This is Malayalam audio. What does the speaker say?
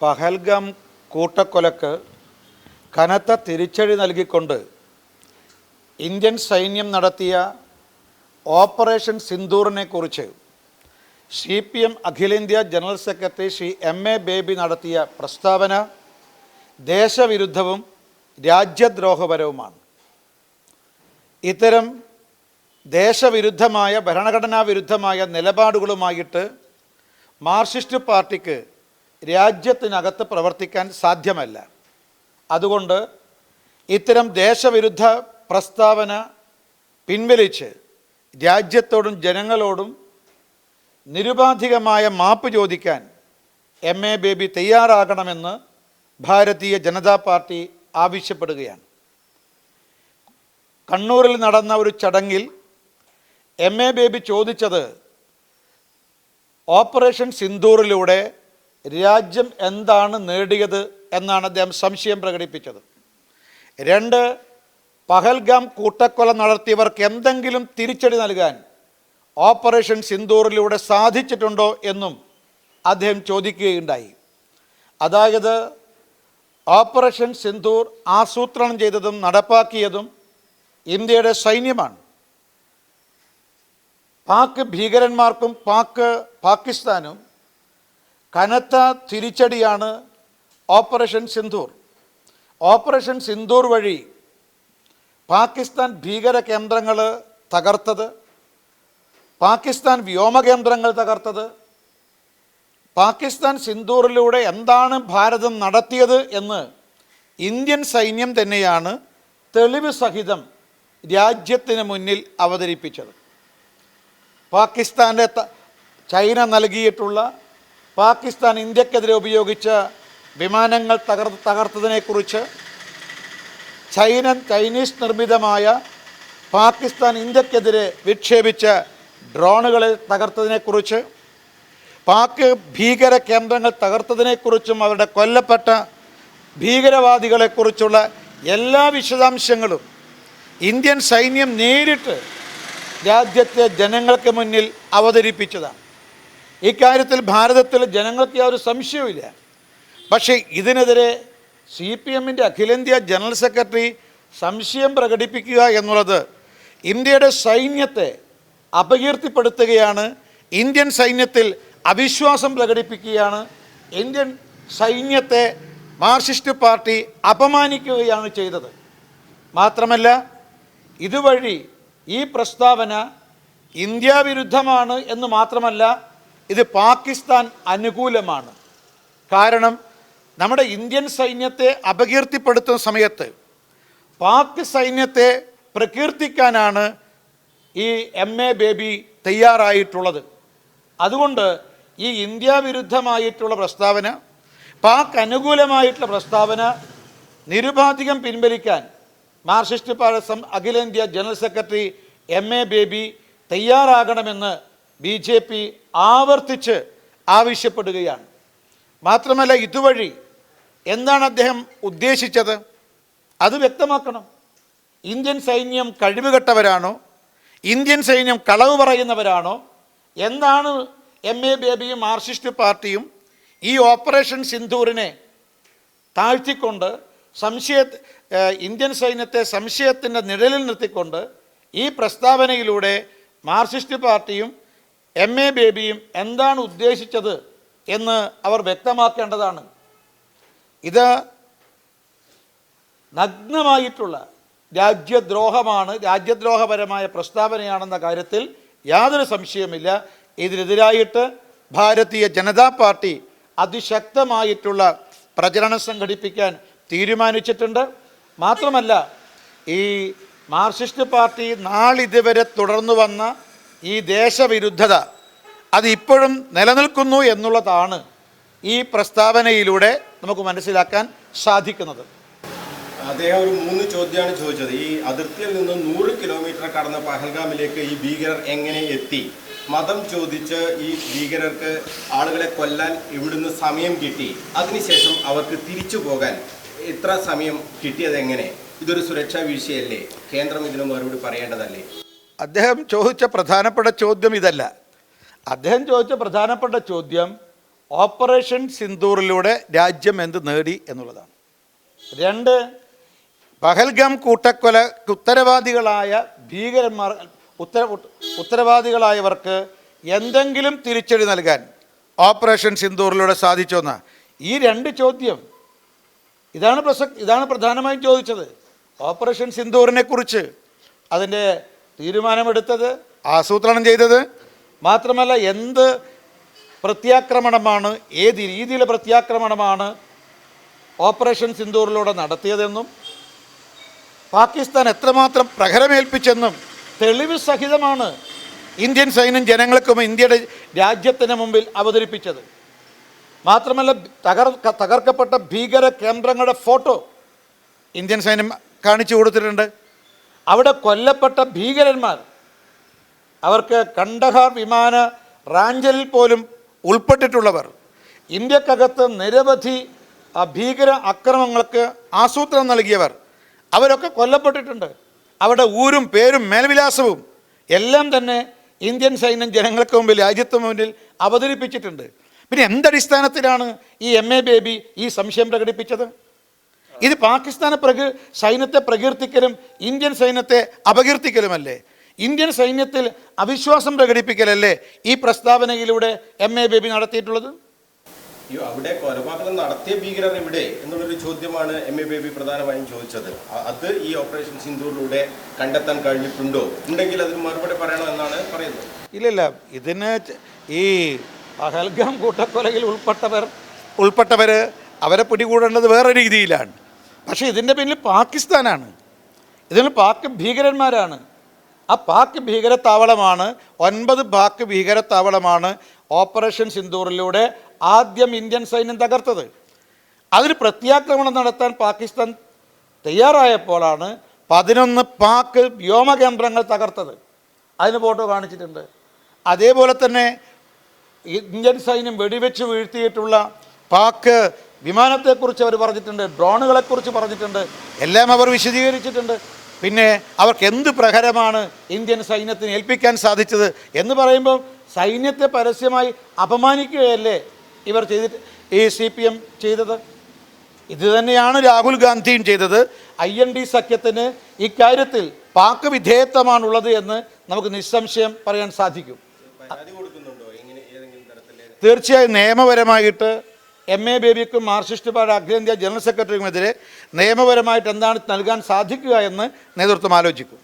പഹൽഗാം കൂട്ടക്കൊലക്ക് കനത്ത തിരിച്ചടി നൽകിക്കൊണ്ട് ഇന്ത്യൻ സൈന്യം നടത്തിയ ഓപ്പറേഷൻ സിന്ദൂറിനെക്കുറിച്ച് സി പി എം അഖിലേന്ത്യാ general secretary Shri M A Baby നടത്തിയ പ്രസ്താവന ദേശവിരുദ്ധവും രാജ്യദ്രോഹപരവുമാണ്. ഇത്തരം ദേശവിരുദ്ധമായ ഭരണഘടനാ വിരുദ്ധമായ നിലപാടുകളുമായിട്ട് മാർക്സിസ്റ്റ് പാർട്ടിക്ക് രാജ്യത്തിനകത്ത് പ്രവർത്തിക്കാൻ സാധ്യമല്ല. അതുകൊണ്ട് ഇത്തരം ദേശവിരുദ്ധ പ്രസ്താവന പിൻവലിച്ച് രാജ്യത്തോടും ജനങ്ങളോടും നിരുപാധികമായ മാപ്പ് ചോദിക്കാൻ എം എ ബേബി തയ്യാറാകണമെന്ന് ഭാരതീയ ജനതാ പാർട്ടി ആവശ്യപ്പെടുകയാണ്. കണ്ണൂരിൽ നടന്ന ഒരു ചടങ്ങിൽ എം എ ബേബി ചോദിച്ചത് ഓപ്പറേഷൻ സിന്ദൂറിലൂടെ രാജ്യം എന്താണ് നേടിയത് എന്നാണ് അദ്ദേഹം സംശയം പ്രകടിപ്പിച്ചത്. രണ്ട് പഹൽഗാം കൂട്ടക്കൊല നടത്തിയവർക്ക് എന്തെങ്കിലും തിരിച്ചടി നൽകാൻ ഓപ്പറേഷൻ സിന്ദൂറിലൂടെ സാധിച്ചിട്ടുണ്ടോ എന്നും അദ്ദേഹം ചോദിക്കുകയുണ്ടായി. അതായത് ഓപ്പറേഷൻ സിന്ദൂർ ആസൂത്രണം ചെയ്തതും നടപ്പാക്കിയതും ഇന്ത്യയുടെ സൈന്യമാണ്. പാക് ഭീകരന്മാർക്കും പാക് പാകിസ്ഥാനും കനത്ത തിരിച്ചടിയാണ് ഓപ്പറേഷൻ സിന്ധൂർ. ഓപ്പറേഷൻ സിന്ധൂർ വഴി പാകിസ്ഥാൻ ഭീകര കേന്ദ്രങ്ങൾ തകർത്തത്. പാകിസ്ഥാൻ വ്യോമ കേന്ദ്രങ്ങൾ തകർത്തത്. പാകിസ്ഥാൻ സിന്ധൂറിലൂടെ എന്താണ് ഭാരതം നടത്തിയത് എന്ന് ഇന്ത്യൻ സൈന്യം തന്നെയാണ് തെളിവ് സഹിതം രാജ്യത്തിന് മുന്നിൽ അവതരിപ്പിച്ചത്. പാകിസ്ഥാന്റെ ചൈന നൽകിയിട്ടുള്ള പാകിസ്ഥാൻ ഇന്ത്യക്കെതിരെ ഉപയോഗിച്ച വിമാനങ്ങൾ തകർ തകർത്തതിനെക്കുറിച്ച് ചൈന ചൈനീസ് നിർമ്മിതമായ പാകിസ്ഥാൻ ഇന്ത്യക്കെതിരെ വിക്ഷേപിച്ച ഡ്രോണുകളെ തകർത്തതിനെക്കുറിച്ച് പാക് ഭീകര കേന്ദ്രങ്ങൾ തകർത്തതിനെക്കുറിച്ചും അവരുടെ കൊല്ലപ്പെട്ട ഭീകരവാദികളെക്കുറിച്ചുള്ള എല്ലാ വിശദാംശങ്ങളും ഇന്ത്യൻ സൈന്യം നേരിട്ട് രാജ്യത്തെ ജനങ്ങൾക്ക് മുന്നിൽ അവതരിപ്പിച്ചതാണ്. ഇക്കാര്യത്തിൽ ഭാരതത്തിൽ ജനങ്ങൾക്ക് യാതൊരു സംശയവുമില്ല. പക്ഷേ ഇതിനെതിരെ സി പി എമ്മിന്റെ അഖിലേന്ത്യാ ജനറൽ സെക്രട്ടറി സംശയം പ്രകടിപ്പിക്കുക എന്നുള്ളത് ഇന്ത്യയുടെ സൈന്യത്തെ അപകീർത്തിപ്പെടുത്തുകയാണ് ഇന്ത്യൻ സൈന്യത്തിൽ അവിശ്വാസം പ്രകടിപ്പിക്കുകയാണ് ഇന്ത്യൻ സൈന്യത്തെ മാർക്സിസ്റ്റ് പാർട്ടി അപമാനിക്കുകയാണ് ചെയ്തത്. മാത്രമല്ല ഇതുവഴി ഈ പ്രസ്താവന ഇന്ത്യാവിരുദ്ധമാണ് എന്ന് മാത്രമല്ല ഇത് പാകിസ്ഥാൻ അനുകൂലമാണ്. കാരണം നമ്മുടെ ഇന്ത്യൻ സൈന്യത്തെ അപകീർത്തിപ്പെടുത്തുന്ന സമയത്ത് പാക് സൈന്യത്തെ പ്രകീർത്തിക്കാനാണ് ഈ എം എ ബേബി തയ്യാറായിട്ടുള്ളത്. അതുകൊണ്ട് ഈ ഇന്ത്യ വിരുദ്ധമായിട്ടുള്ള പ്രസ്താവന പാക് അനുകൂലമായിട്ടുള്ള പ്രസ്താവന നിരുപാധികം പിൻവലിക്കാൻ മാർക്സിസ്റ്റ് പാർട്ടി അഖിലേന്ത്യാ general secretary M A Baby തയ്യാറാകണമെന്ന് ബി ജെ പി ആവർത്തിച്ച് ആവശ്യപ്പെടുകയാണ്. മാത്രമല്ല ഇതുവഴി എന്താണ് അദ്ദേഹം ഉദ്ദേശിച്ചത്? അത് വ്യക്തമാക്കണം. ഇന്ത്യൻ സൈന്യം കഴിവുകെട്ടവരാണോ? ഇന്ത്യൻ സൈന്യം കളവ് പറയുന്നവരാണോ? എന്താണ് എം എ ബേബിയും മാർക്സിസ്റ്റ് പാർട്ടിയും ഈ ഓപ്പറേഷൻ സിന്ധൂറിനെ താഴ്ത്തിക്കൊണ്ട് സംശയ ഇന്ത്യൻ സൈന്യത്തെ സംശയത്തിന്റെ നിഴലിൽ നിർത്തിക്കൊണ്ട് ഈ പ്രസ്താവനയിലൂടെ മാർക്സിസ്റ്റ് പാർട്ടിയും എം എ ബേബിയും എന്താണ് ഉദ്ദേശിച്ചത് എന്ന് അവർ വ്യക്തമാക്കേണ്ടതാണ്. ഇത് നഗ്നമായിട്ടുള്ള രാജ്യദ്രോഹമാണ് രാജ്യദ്രോഹപരമായ പ്രസ്താവനയാണെന്ന കാര്യത്തിൽ യാതൊരു സംശയമില്ല ഇതിനെതിരായിട്ട് ഭാരതീയ ജനതാ പാർട്ടി അതിശക്തമായിട്ടുള്ള പ്രചരണം സംഘടിപ്പിക്കാൻ തീരുമാനിച്ചിട്ടുണ്ട്. മാത്രമല്ല ഈ മാർക്സിസ്റ്റ് പാർട്ടി നാളിതുവരെ തുടർന്നു വന്ന ഈ ദേശവിരുദ്ധത അത് ഇപ്പോഴും നിലനിൽക്കുന്നു എന്നുള്ളതാണ് ഈ പ്രസ്താവനയിലൂടെ നമുക്ക് മനസ്സിലാക്കാൻ സാധിക്കുന്നത്. അദ്ദേഹം ഒരു മൂന്ന് ചോദ്യമാണ് ചോദിച്ചത്. ഈ അതിർത്തിയിൽ നിന്ന് നൂറ് കിലോമീറ്റർ കടന്ന പഹൽഗാമിലേക്ക് ഈ ഭീകരർ എങ്ങനെ എത്തി? മതം ചോദിച്ച് ഈ ഭീകരർക്ക് ആളുകളെ കൊല്ലാൻ ഇവിടുന്ന് സമയം കിട്ടി. അതിനുശേഷം അവർക്ക് തിരിച്ചു പോകാൻ ഇത്ര സമയം കിട്ടിയത് എങ്ങനെ? ഇതൊരു സുരക്ഷാ വീഴ്ചയല്ലേ? കേന്ദ്രം ഇതിന് മറുപടി പറയേണ്ടതല്ലേ? അദ്ദേഹം ചോദിച്ച പ്രധാനപ്പെട്ട ചോദ്യം ഇതല്ല. അദ്ദേഹം ചോദിച്ച പ്രധാനപ്പെട്ട ചോദ്യം ഓപ്പറേഷൻ സിന്ദൂറിലൂടെ രാജ്യം എന്ത് നേടി എന്നുള്ളതാണ്. രണ്ട് പഹൽഗാം കൂട്ടക്കൊല ഉത്തരവാദികളായ ഭീകരന്മാർ ഉത്തര ഉത്തരവാദികളായവർക്ക് എന്തെങ്കിലും തിരിച്ചടി നൽകാൻ ഓപ്പറേഷൻ സിന്ദൂറിലൂടെ സാധിച്ചോന്ന. ഈ രണ്ട് ചോദ്യം ഇതാണ് പ്രസക്തി ഇതാണ് പ്രധാനമായും ചോദിച്ചത്. ഓപ്പറേഷൻ സിന്ദൂറിനെ കുറിച്ച് അതിന്റെ തീരുമാനമെടുത്തത് ആസൂത്രണം ചെയ്തത് മാത്രമല്ല എന്ത് പ്രത്യാക്രമണമാണ് ഏത് രീതിയിലെ പ്രത്യാക്രമണമാണ് ഓപ്പറേഷൻ സിന്ദൂറിലൂടെ നടത്തിയതെന്നും പാകിസ്ഥാൻ എത്രമാത്രം പ്രഹരമേൽപ്പിച്ചെന്നും തെളിവ് സഹിതമാണ് ഇന്ത്യൻ സൈന്യം ജനങ്ങൾക്കും ഇന്ത്യയുടെ രാജ്യത്തിന് മുമ്പിൽ അവതരിപ്പിച്ചത്. മാത്രമല്ല തകർ തകർക്കപ്പെട്ട ഭീകര കേന്ദ്രങ്ങളുടെ ഫോട്ടോ ഇന്ത്യൻ സൈന്യം കാണിച്ചു കൊടുത്തിട്ടുണ്ട്. അവിടെ കൊല്ലപ്പെട്ട ഭീകരന്മാർ അവർക്ക് കണ്ടഹാർ വിമാന റാഞ്ചലിൽ പോലും ഉൾപ്പെട്ടിട്ടുള്ളവർ ഇന്ത്യക്കകത്ത് നിരവധി ഭീകര അക്രമങ്ങൾക്ക് ആസൂത്രണം നൽകിയവർ അവരൊക്കെ കൊല്ലപ്പെട്ടിട്ടുണ്ട്. അവരുടെ ഊരും പേരും മേൽവിലാസവും എല്ലാം തന്നെ ഇന്ത്യൻ സൈന്യം ജനങ്ങൾക്ക് മുമ്പിൽ രാജ്യത്തിന് മുമ്പിൽ അവതരിപ്പിച്ചിട്ടുണ്ട്. പിന്നെ എന്തടിസ്ഥാനത്തിലാണ് ഈ എം എ ബേബി ഈ സംശയം പ്രകടിപ്പിച്ചത്? ഇത് പാകിസ്ഥാനെ പ്രകി സൈന്യത്തെ പ്രകീർത്തിക്കലും ഇന്ത്യൻ സൈന്യത്തെ അപകീർത്തിക്കലുമല്ലേ? ഇന്ത്യൻ സൈന്യത്തിൽ അവിശ്വാസം പ്രകടിപ്പിക്കലല്ലേ ഈ പ്രസ്താവനയിലൂടെ എം എ ബേബി നടത്തിയിട്ടുള്ളത്? അയ്യോ അവിടെ കൊലപാതകം നടത്തിയ ഭീകരർ എവിടെ എന്നുള്ളൊരു ചോദ്യമാണ് എം എ ബേബി പ്രധാനമായും ചോദിച്ചത്. അത് ഈ ഓപ്പറേഷൻ സിന്ധുവിലൂടെ കണ്ടെത്താൻ കഴിഞ്ഞിട്ടുണ്ടോ? ഉണ്ടെങ്കിൽ അതിന് മറുപടി പറയണമെന്നാണ് പറയുന്നത്. ഇല്ലല്ല ഇതിന് ഈ പഹൽഗാം കൂട്ടക്കൊലയിൽ ഉൾപ്പെട്ടവർ ഉൾപ്പെട്ടവർ അവരെ പിടികൂടേണ്ടത് വേറെ രീതിയിലാണ്. പക്ഷേ ഇതിന്റെ പിന്നിൽ പാകിസ്ഥാനാണ്. ഇതിന് പാക് ഭീകരന്മാരാണ്. ആ പാക് ഭീകരത്താവളമാണ് ഒൻപത് പാക് ഭീകരത്താവളമാണ് ഓപ്പറേഷൻ സിന്ദൂറിലൂടെ ആദ്യം ഇന്ത്യൻ സൈന്യം തകർത്തത്. അതിന് പ്രത്യാക്രമണം നടത്താൻ പാകിസ്ഥാൻ തയ്യാറായപ്പോഴാണ് പതിനൊന്ന് പാക് വ്യോമകേന്ദ്രങ്ങൾ തകർത്തത്. അതിന് ഫോട്ടോ കാണിച്ചിട്ടുണ്ട്. അതേപോലെ തന്നെ ഇന്ത്യൻ സൈന്യം വെടിവെച്ച് വീഴ്ത്തിയിട്ടുള്ള പാക് വിമാനത്തെക്കുറിച്ച് അവർ പറഞ്ഞിട്ടുണ്ട് ഡ്രോണുകളെക്കുറിച്ച് പറഞ്ഞിട്ടുണ്ട് എല്ലാം അവർ വിശദീകരിച്ചിട്ടുണ്ട്. പിന്നെ അവർക്ക് എന്ത് പ്രഹരമാണ് ഇന്ത്യൻ സൈന്യത്തിന് ഏൽപ്പിക്കാൻ സാധിച്ചത് എന്ന് പറയുമ്പോൾ സൈന്യത്തെ പരസ്യമായി അപമാനിക്കുകയല്ലേ ഇവർ ചെയ്തിട്ട് ഈ സി പി എം ചെയ്തത്? ഇത് തന്നെയാണ് രാഹുൽ ഗാന്ധിയും ചെയ്തത്. ഐ എൻ ഡി സഖ്യത്തിന് ഇക്കാര്യത്തിൽ പാക്ക് വിധേയത്വമാണുള്ളത് എന്ന് നമുക്ക് നിസ്സംശയം പറയാൻ സാധിക്കും. തീർച്ചയായും നിയമപരമായിട്ട് എം എ ബേബിക്കും മാർക്സിസ്റ്റ് പാർട്ടി അഖിലേന്ത്യാ ജനറൽ സെക്രട്ടറിക്കുമെതിരെ നിയമപരമായിട്ട് എന്താണ് നൽകാൻ സാധിക്കുക എന്ന് നേതൃത്വം ആലോചിക്കും.